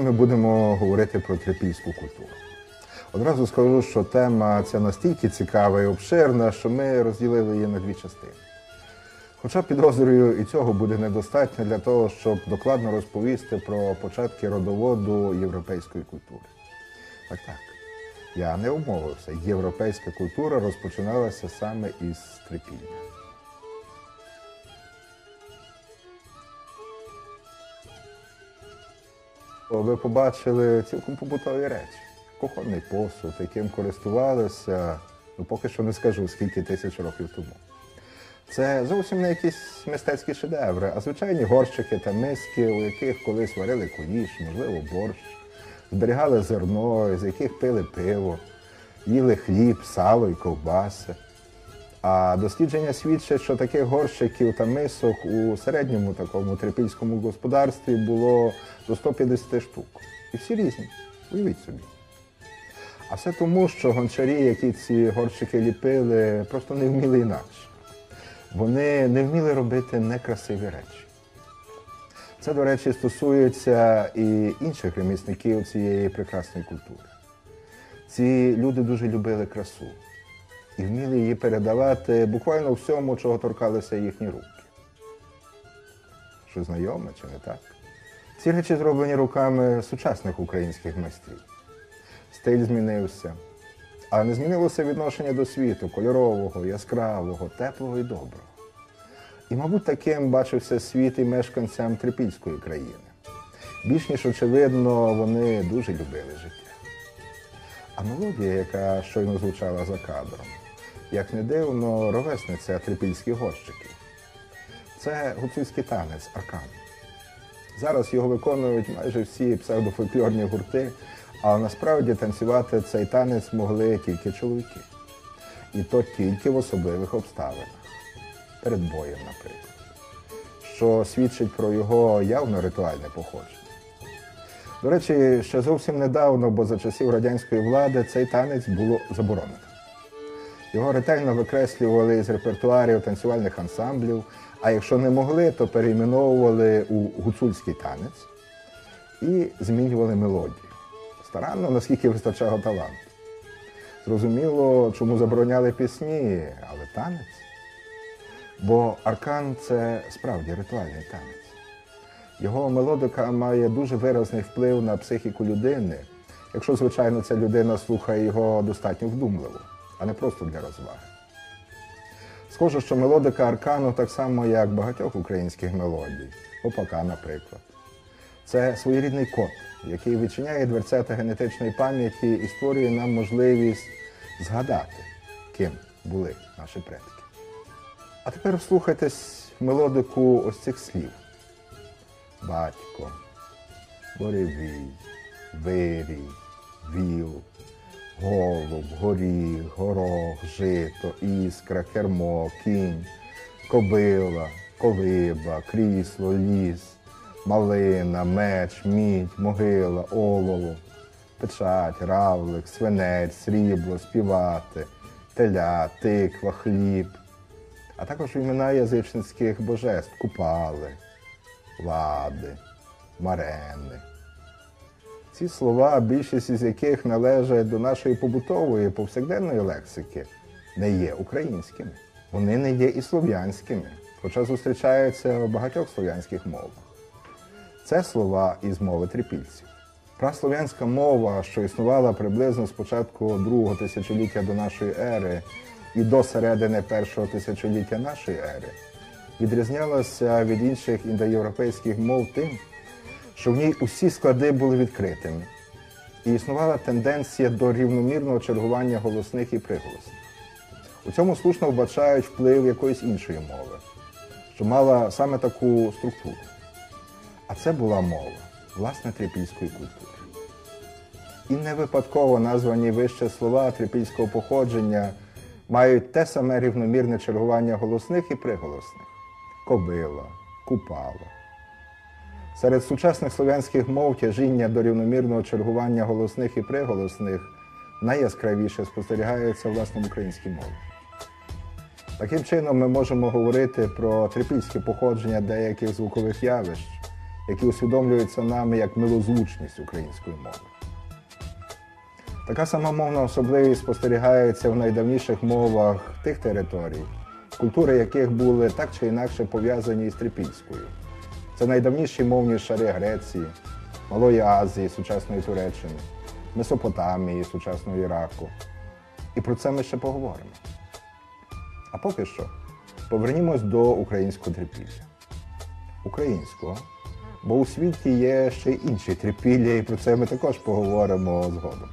Ми будемо говорити про трипільську культуру. Одразу скажу, що тема ця настільки цікава і обширна, що ми розділили її на дві частини. Хоча підозрюю, і цього буде недостатньо для того, щоб докладно розповісти про початки родоводу європейської культури. Так, так. Я не умовився. Європейська культура розпочиналася саме із трипілля. Ви побачили цілком побутові речі. Кухонний посуд, яким користувалися, ну поки що не скажу, скільки тисяч років тому. Це зовсім не якісь мистецькі шедеври, а звичайні горщики та миски, у яких колись варили куліш, можливо, борщ, зберігали зерно, з яких пили пиво, їли хліб, сало і ковбаси. А дослідження свідчать, що таких горщиків та мисок у середньому такому трипільському господарстві було до 150 штук. І всі різні. Уявіть собі. А все тому, що гончарі, які ці горщики ліпили, просто не вміли інакше. Вони не вміли робити некрасиві речі. Це, до речі, стосується і інших ремісників цієї прекрасної культури. Ці люди дуже любили красу і вміли її передавати буквально всьому, чого торкалися їхні руки. Що знайоме чи не так? Ці речі зроблені руками сучасних українських майстрів. Стиль змінився, але не змінилося відношення до світу кольорового, яскравого, теплого і доброго. І, мабуть, таким бачився світ і мешканцям Трипільської країни. Більш ніж очевидно, вони дуже любили життя. А мелодія, яка щойно звучала за кадром, як не дивно, ровесниця трипільських горщиків. Це гуцульський танець аркан. Зараз його виконують майже всі псевдофольклорні гурти, але насправді танцювати цей танець могли тільки чоловіки. І то тільки в особливих обставинах. Перед боєм, наприклад, що свідчить про його явно ритуальне походження. До речі, ще зовсім недавно, бо за часів радянської влади цей танець було заборонено. Його ретельно викреслювали з репертуарів танцювальних ансамблів, а якщо не могли, то перейменовували у гуцульський танець і змінювали мелодію. Старанно, наскільки вистачало таланту. Зрозуміло, чому забороняли пісні, але танець. Бо аркан це справді ритуальний танець. Його мелодика має дуже виразний вплив на психіку людини, якщо, звичайно, ця людина слухає його достатньо вдумливо, а не просто для розваги. Схоже, що мелодика аркану так само, як багатьох українських мелодій, опака, наприклад. Це своєрідний код, який відчиняє дверцята генетичної пам'яті і створює нам можливість згадати, ким були наші предки. А тепер вслухайтесь мелодику ось цих слів батько, боревій, вирій, віл, голуб, горіх, горох, жито, іскра, кермо, кінь, кобила, колиба, крісло, ліс, малина, меч, мідь, могила, олово, печать, равлик, свинець, срібло, співати, теля, тиква, хліб, а також імена язичницьких божеств купали лади, марени. Ці слова, більшість із яких належать до нашої побутової повсякденної лексики, не є українськими. Вони не є і слов'янськими, хоча зустрічаються у багатьох слов'янських мовах. Це слова із мови трипільців. Праслов'янська мова, що існувала приблизно з початку другого тисячоліття до нашої ери і до середини першого тисячоліття нашої ери, відрізнялася від інших індоєвропейських мов тим, що в ній усі склади були відкритими. І існувала тенденція до рівномірного чергування голосних і приголосних. У цьому слушно вбачають вплив якоїсь іншої мови, що мала саме таку структуру. А це була мова, власне, трипільської культури. І не випадково названі вище слова трипільського походження мають те саме рівномірне чергування голосних і приголосних кобила, купала. Серед сучасних слов'янських мов тяжіння до рівномірного чергування голосних і приголосних найяскравіше спостерігається власне в українській мові. Таким чином, ми можемо говорити про трипільське походження деяких звукових явищ, які усвідомлюються нами як милозвучність української мови. Така сама мовна особливість спостерігається в найдавніших мовах тих територій, культури яких були так чи інакше пов'язані із Трипільською. Це найдавніші мовні шари Греції, Малої Азії, сучасної Туреччини, Месопотамії, сучасного Іраку. І про це ми ще поговоримо. А поки що повернімось до українського трипілля. Українського, бо у світі є ще й інші трипілля, і про це ми також поговоримо згодом.